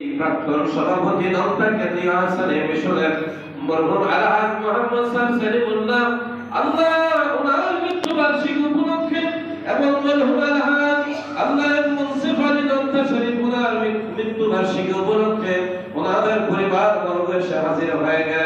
প্রাক্তন সভাপতি মিশরের মরহুম আলহাজ মোহাম্মদ সেলিমুল্লাহ আল্লাহ ওনার মৃত্যুবার্ষিকী উপলক্ষে এবং মরহুম আলহাজ মুনসিফ আলী মৃত্যুবার্ষিকী উপলক্ষে ওনাদের পরিবার বর্গ এসে হাজির হয়ে গেলেন